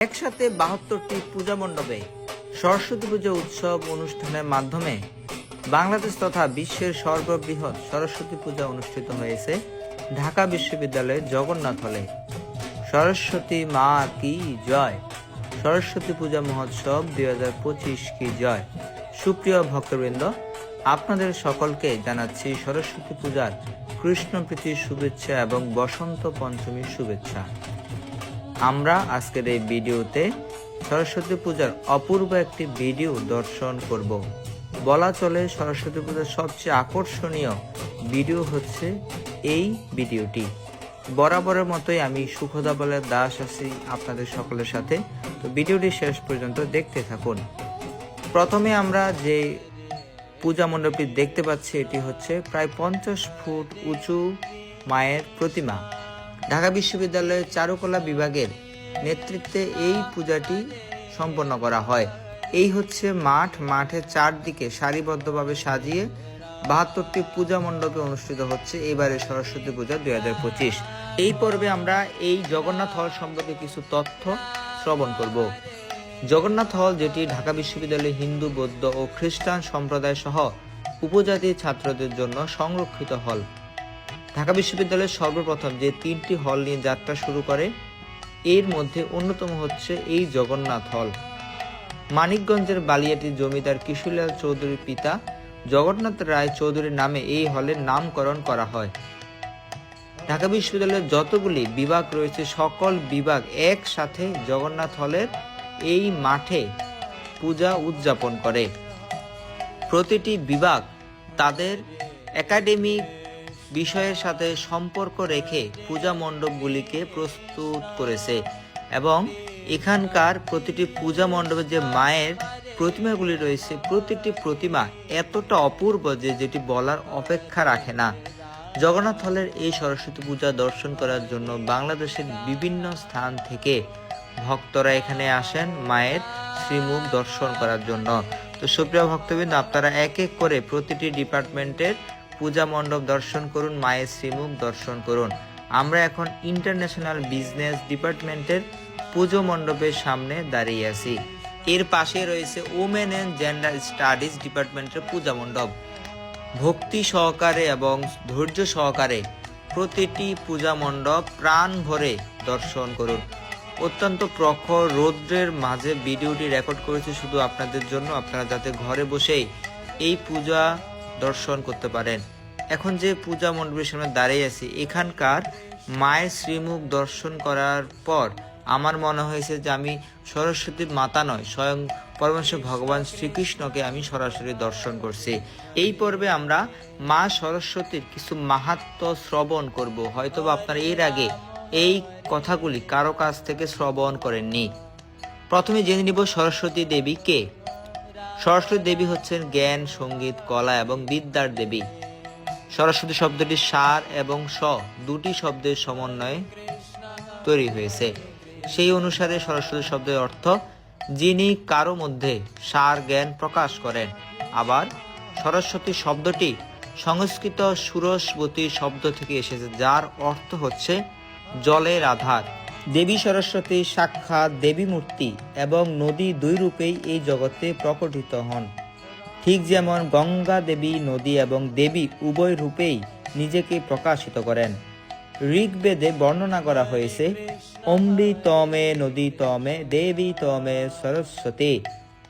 একসাথে বাহাত্তরটি পূজা মণ্ডপে সরস্বতী পূজা উৎসব অনুষ্ঠানের মাধ্যমে বাংলাদেশ তথা বিশ্বের সর্ববৃহৎ সরস্বতী পূজা অনুষ্ঠিত হয়েছে ঢাকা বিশ্ববিদ্যালয়ের জগন্নাথ হলে। সরস্বতী মা কি জয়? সরস্বতী পূজা মহোৎসব দুই হাজার পঁচিশ কি জয়? সুপ্রিয় ভক্তবৃন্দ, আপনাদের সকলকে জানাচ্ছি সরস্বতী পূজার কৃষ্ণপ্রীতির শুভেচ্ছা এবং বসন্ত পঞ্চমীর শুভেচ্ছা। আমরা আজকের এই ভিডিওতে সরস্বতী পূজার অপূর্ব একটি ভিডিও দর্শন করব। বলা চলে সরস্বতী পূজার সবচেয়ে আকর্ষণীয় ভিডিও হচ্ছে এই ভিডিওটি। বরাবরের মতোই আমি সুখদা বলের দাস আছি আপনাদের সকলের সাথে। তো ভিডিওটি শেষ পর্যন্ত দেখতে থাকুন। প্রথমে আমরা যে পূজা মণ্ডপটি দেখতে পাচ্ছি, এটি হচ্ছে প্রায় পঞ্চাশ ফুট উঁচু মায়ের প্রতিমা। ঢাকা বিশ্ববিদ্যালয়ের চারুকলা বিভাগের নেতৃত্বে এই পূজাটি সম্পন্ন করা হয়। এই হচ্ছে মাঠ। মাঠের চারদিকে সারিবদ্ধভাবে সাজিয়ে বাহাত্তরটি পূজা মণ্ডপে অনুষ্ঠিত হচ্ছে এবারে সরস্বতী পূজা দুই হাজার পঁচিশ। এই পর্বে আমরা এই জগন্নাথ হল সম্পর্কে কিছু তথ্য শ্রবণ করব। জগন্নাথ হল যেটি ঢাকা বিশ্ববিদ্যালয়ে হিন্দু, বৌদ্ধ ও খ্রিস্টান সম্প্রদায় সহ উপজাতি ছাত্রদের জন্য সংরক্ষিত হল। ঢাকা বিশ্ববিদ্যালয়ের সর্বপ্রথম যে তিনটি হল নিয়ে যাত্রা শুরু করে, এর মধ্যে অন্যতম হচ্ছে এই জগন্নাথ হল। মানিকগঞ্জের বালিয়াটি জমিদার কিশোরলাল চৌধুরীর পিতা জগন্নাথ রায় চৌধুরীর নামে এই হলের নামকরণ করা হয়। ঢাকা বিশ্ববিদ্যালয়ের যতগুলি বিভাগ রয়েছে, সকল বিভাগ একসাথে জগন্নাথ হলের এই মাঠে পূজা উদযাপন করে। প্রতিটি বিভাগ তাদের একাডেমিক বিষয়ের সাথে সম্পর্ক রেখে পূজা মণ্ডপগুলিকে প্রস্তুত করেছে এবং এখানকার প্রতিটি পূজা মণ্ডপে যে মায়ের প্রতিমাগুলি রয়েছে প্রতিটি প্রতিমা এতটা অপূর্ব যে যেটি বলার অপেক্ষা রাখে না। জগন্নাথ হলের এই সরস্বতী পূজা দর্শন করার জন্য বাংলাদেশের বিভিন্ন স্থান থেকে ভক্তরা এখানে আসেন মায়ের শ্রীমুখ দর্শন করার জন্য। তো সুপ্রিয় ভক্তবৃন্দ, আপনারা এক এক করে প্রতিটি ডিপার্টমেন্টের পূজা মণ্ডপ দর্শন করুন, মায়ের শ্রীমুখ দর্শন করুন। আমরা এখন ইন্টারন্যাশনাল বিজনেস ডিপার্টমেন্টের পুজো মণ্ডপের সামনে দাঁড়িয়ে আছি। এর পাশে রয়েছে ওমেন অ্যান্ড জেন্ডার স্টাডিজ ডিপার্টমেন্টের পূজা মণ্ডপ। ভক্তি সহকারে এবং ধৈর্য সহকারে প্রতিটি পূজা মণ্ডপ প্রাণ ভরে দর্শন করুন। অত্যন্ত প্রখর রৌদ্রের মাঝে ভিডিওটি রেকর্ড করেছি শুধু আপনাদের জন্য। আপনারা যাতে ঘরে বসেই এই পূজা দর্শন করতে পারেন। এখন যে পূজা মণ্ডপের সামনে দাঁড়িয়ে আছি, এখানকার মায়ের শ্রীমুখ দর্শন করার পর আমার মনে হয়েছে যে আমি সরস্বতীর মাতা নয়, স্বয়ং পরমেশ্বর ভগবান শ্রীকৃষ্ণকে আমি সরাসরি দর্শন করছি। এই পর্বে আমরা মা সরস্বতীর কিছু মাহাত্ম শ্রবণ করব। হয়তোবা আপনারা এর আগে এই কথাগুলি কারও কাছ থেকে শ্রবণ করেননি। প্রথমে জেনে নিব সরস্বতী দেবী কে। সরস্বতী দেবী হচ্ছেন জ্ঞান, সংগীত, কলা এবং বিদ্যার দেবী। সরস্বতী শব্দটি সার এবং স দুটি শব্দের সমন্বয়ে তৈরি হয়েছে। সেই অনুসারে সরস্বতী শব্দের অর্থ, যিনি কারও মধ্যে সার জ্ঞান প্রকাশ করেন। আবার সরস্বতী শব্দটি সংস্কৃত সুরস্বতী শব্দ থেকে এসেছে, যার অর্থ হচ্ছে জলের আধার। দেবী সরস্বতী সাক্ষাৎ দেবী মূর্তি এবং নদী দুই রূপেই এই জগতে প্রকটিত হন। ঠিক যেমন গঙ্গা দেবী নদী এবং দেবী উভয় রূপেই নিজেকে প্রকাশিত করেন। ঋগ্বেদে বর্ণনা করা হয়েছে অমৃতমে নদী তমে দেবী তমে সরস্বতী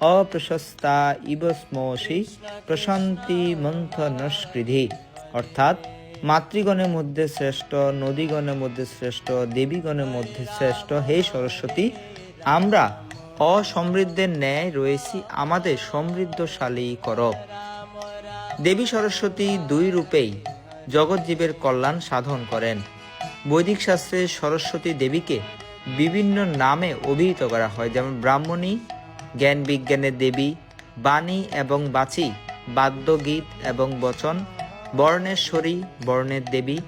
অপ্রশস্তা ইবস্মসি প্রশান্তি মন্থ মন্থনস্কৃধি অর্থাৎ মাতৃগণের মধ্যে শ্রেষ্ঠ, নদীগণের মধ্যে শ্রেষ্ঠ, দেবীগণের মধ্যে শ্রেষ্ঠ। হে সরস্বতী, আমরা অসমৃদ্ধের ন্যায় রয়েছি, আমাদের সমৃদ্ধশালী কর। দেবী সরস্বতী দুই রূপেই জগৎজীবের কল্যাণ সাধন করেন। বৈদিক শাস্ত্রে সরস্বতী দেবীকে বিভিন্ন নামে অভিহিত করা হয়, যেমন ব্রাহ্মণী, জ্ঞান বিজ্ঞানের দেবী, বাণী এবং বাচি, বাদ্যগীত এবং বচন। বর্ণেশ্বরী বর্ণের দেবী,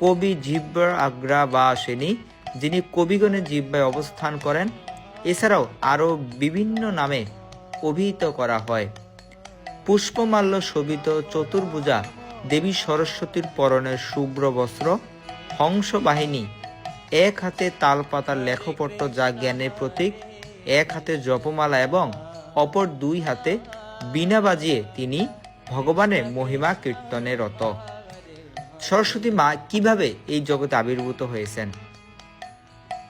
কবি জিব্বর আগ্রা বা সেনী, যিনি কবিগণের জিব্বায় অবস্থান করেন। এছাড়াও আরও বিভিন্ন নামে অভিহিত করা হয়। পুষ্পমাল্য শোভিত চতুর্ভুজা, দেবী সরস্বতীর পরনের শুভ্র বস্ত্র, হংস বাহিনী, এক হাতে তালপাতার লেখপট্ট যা জ্ঞানের প্রতীক, এক হাতে জপমালা এবং অপর দুই হাতে বীণা বাজিয়ে তিনি ভগবানের মহিমা কীর্তনে রত। সরস্বতী মা কীভাবে এই জগতে আবির্ভূত হয়েছেন?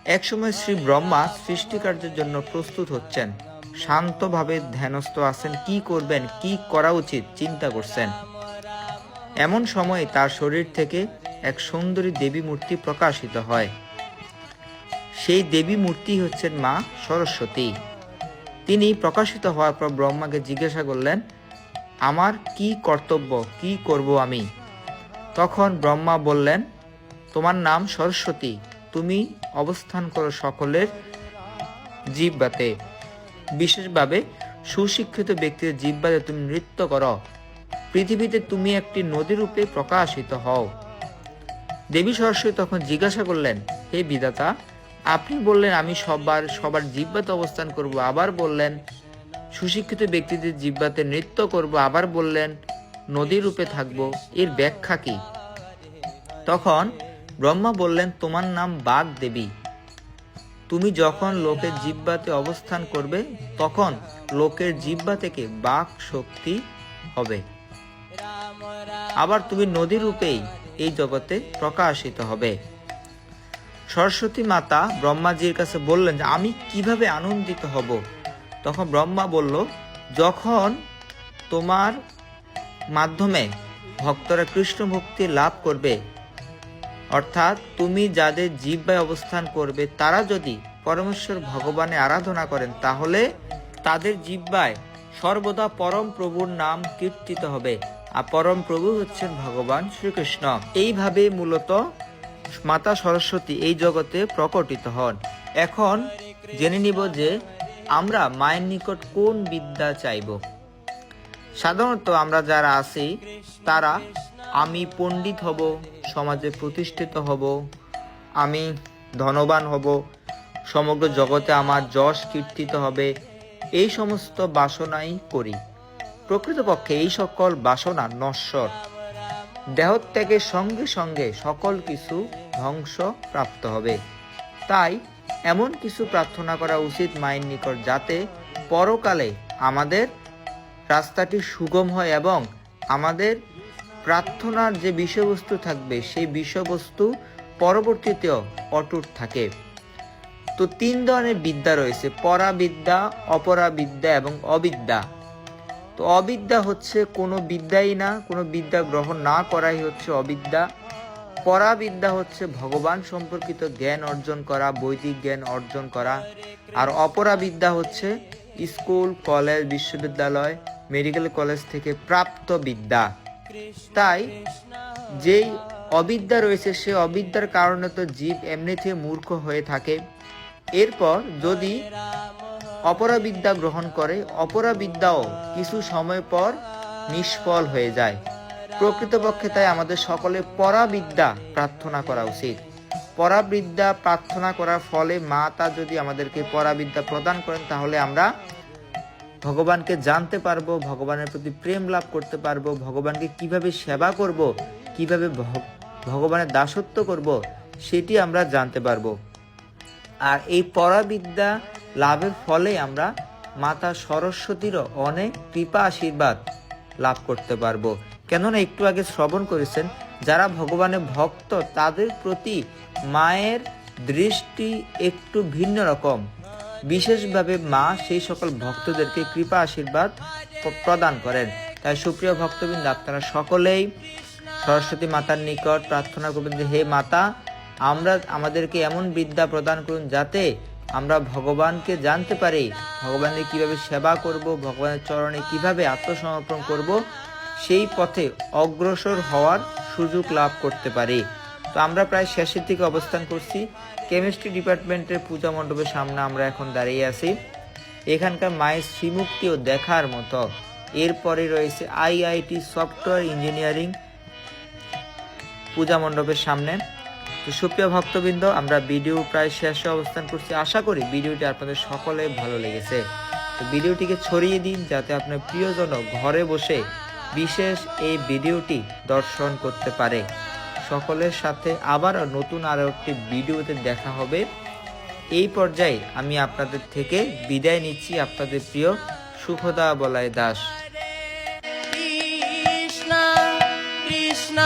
একসময় শ্রী ব্রহ্মা সৃষ্টিকার্যের জন্য প্রস্তুত হচ্ছেন। শান্তভাবে ধ্যানস্থ আছেন, কি করবেন, কি করা উচিত চিন্তা করছেন। এমন সময় তার শরীর থেকে এক সুন্দরী দেবী মূর্তি প্রকাশিত হয়। সেই দেবী মূর্তি হচ্ছেন মা সরস্বতী। তিনি প্রকাশিত হওয়ার পর ব্রহ্মাকে জিজ্ঞাসা করলেন আমার কি কর্তব্য, কি করব আমি? তখন ব্রহ্মা বললেন, তোমার নাম সরস্বতী, তুমি অবস্থান করো সকলের জিব্বাতে বিশেষভাবে সুশিক্ষিত ব্যক্তির জিব্বাতে তুমি নৃত্য করো। পৃথিবীতে তুমি একটি নদী রূপে প্রকাশিত হও। দেবী সরস্বতী তখন জিজ্ঞাসা করলেন, হে বিধাতা, আপনি বললেন আমি সবার সবার জিব্বাতে অবস্থান করব। আবার বললেন সুশিক্ষিত ব্যক্তিদের জিব্বাতে নৃত্য করব, আবার বললেন, নদী রূপে থাকব, এর ব্যাখ্যা কি? তখন ব্রহ্মা বললেন, তোমার নাম বাঘ দেবী। তুমি যখন লোকের জিব্বাতে অবস্থান করবে, তখন লোকের জিব্বা থেকে বাক শক্তি হবে। আবার তুমি নদী রূপেই এই জগতে প্রকাশিত হবে। সরস্বতী মাতা ব্রহ্মাজির কাছে বললেন, আমি কীভাবে আনন্দিত হব? তখন ব্রহ্মা বলল, যখন তোমার মাধ্যমে ভক্তরা কৃষ্ণ ভক্তি লাভ করবে, অর্থাৎ তুমি যাদের জিব্বায় অবস্থান করবে, তারা যদি পরমেশ্বর ভগবানে আরাধনা করেন, তাহলে তাদের জিব্বায় সর্বদা পরম প্রভুর নাম কীর্তিত হবে। আর পরম প্রভু হচ্ছেন ভগবান শ্রীকৃষ্ণ। এইভাবে মূলত মাতা সরস্বতী এই জগতে প্রকটিত হন। এখন জেনে নিব যে আমরা মায়ের নিকট কোন বিদ্যা চাইব? সাধারণত আমরা যারা আছি, তারা আমি পণ্ডিত হব, সমাজে প্রতিষ্ঠিত হব, আমি ধনবান হব, সমগ্র জগতে আমার যশ কীর্তিত হবে, এই সমস্ত বাসনাই করি। প্রকৃতপক্ষে এই সকল বাসনা নশ্বর। দেহত্যাগের সঙ্গে সঙ্গে সকল কিছু ধ্বংস প্রাপ্ত হবে। তাই এমন কিছু প্রার্থনা করা উচিত মায়ের নিকট যাতে পরকালে আমাদের রাস্তাটি সুগম হয় এবং আমাদের প্রার্থনার যে বিষয়বস্তু থাকবে, সেই বিষয়বস্তু পরবর্তীতেও অটুট থাকে। তো তিন ধরনের বিদ্যা রয়েছে, পরাবিদ্যা, অপরাবিদ্যা এবং অবিদ্যা। তো অবিদ্যা হচ্ছে কোনো বিদ্যাই না, কোনো বিদ্যা গ্রহণ না করাই হচ্ছে অবিদ্যা। পরাবিদ্যা হচ্ছে ভগবান সম্পর্কিত জ্ঞান অর্জন করা, বৈদিক জ্ঞান অর্জন করা। আর অপরাবিদ্যা হচ্ছে স্কুল, কলেজ, বিশ্ববিদ্যালয়, মেডিকেল কলেজ থেকে প্রাপ্ত বিদ্যা। তাই যেই অবিদ্যা রয়েছে, সে অবিদ্যার কারণে তো জীব এমনিতে মূর্খ হয়ে থাকে। এরপর যদি অপরাবিদ্যা গ্রহণ করে, অপরাবিদ্যাও কিছু সময় পর নিষ্ফল হয়ে যায়। প্রকৃতপক্ষে তাই আমাদের সকলে পরাবিদ্যা প্রার্থনা করা উচিত। পরাবিদ্যা প্রার্থনা করার ফলে মা তা যদি আমাদেরকে পরাবিদ্যা প্রদান করেন, তাহলে আমরা ভগবানকে জানতে পারব, ভগবানের প্রতি প্রেম লাভ করতে পারব, ভগবানকে কীভাবে সেবা করব, কীভাবে ভগবানের দাসত্ব করব, সেটি আমরা জানতে পারব। আর এই পরাবিদ্যা লাভের ফলে আমরা মাতা সরস্বতীরও অনেক কৃপা আশীর্বাদ লাভ করতে পারব। কেননা একটু আগে শ্রবণ করেছেন, যারা ভগবানের ভক্ত, তাদের প্রতি মায়ের দৃষ্টি একটু ভিন্ন রকম। বিশেষভাবে মা সেই সকল ভক্তদেরকে কৃপা আশীর্বাদ প্রদান করেন। তাই সুপ্রিয় ভক্তবৃন্দ, আপনারা সকলেই সরস্বতী মাতার নিকট প্রার্থনা করবেন যে, হে মাতা, আমরা আমাদেরকে এমন বিদ্যা প্রদান করুন যাতে আমরা ভগবানকে জানতে পারি, ভগবানের কীভাবে সেবা করব, ভগবানের চরণে কীভাবে আত্মসমর্পণ করব সেই পথে অগ্রসর হওয়ার সুযোগ লাভ করতে পারি। তো আমরা প্রায় শেষের দিকে অবস্থান করছি। কেমিস্ট্রি ডিপার্টমেন্টের পূজা মণ্ডপের সামনে আমরা এখন দাঁড়িয়ে আছি। এখানকার মায়ের শ্রীমুক্তিও দেখার মতো। এরপরে রয়েছে আইআইটি সফটওয়্যার ইঞ্জিনিয়ারিং পূজা মণ্ডপের সামনে। তো সুপ্রিয় ভক্তবৃন্দ, আমরা ভিডিও প্রায় শেষে অবস্থান করছি। আশা করি ভিডিওটি আপনাদের সকলে ভালো লেগেছে। তো ভিডিওটিকে ছড়িয়ে দিন যাতে আপনার প্রিয়জন ঘরে বসে বিশেষ এই ভিডিওটি দর্শন করতে পারে। সকলের সাথে আবারও নতুন আরও একটি ভিডিওতে দেখা হবে। এই পর্যায়ে আমি আপনাদের থেকে বিদায় নিচ্ছি আপনাদের প্রিয় সুখদা বলায় দাস। কৃষ্ণ কৃষ্ণ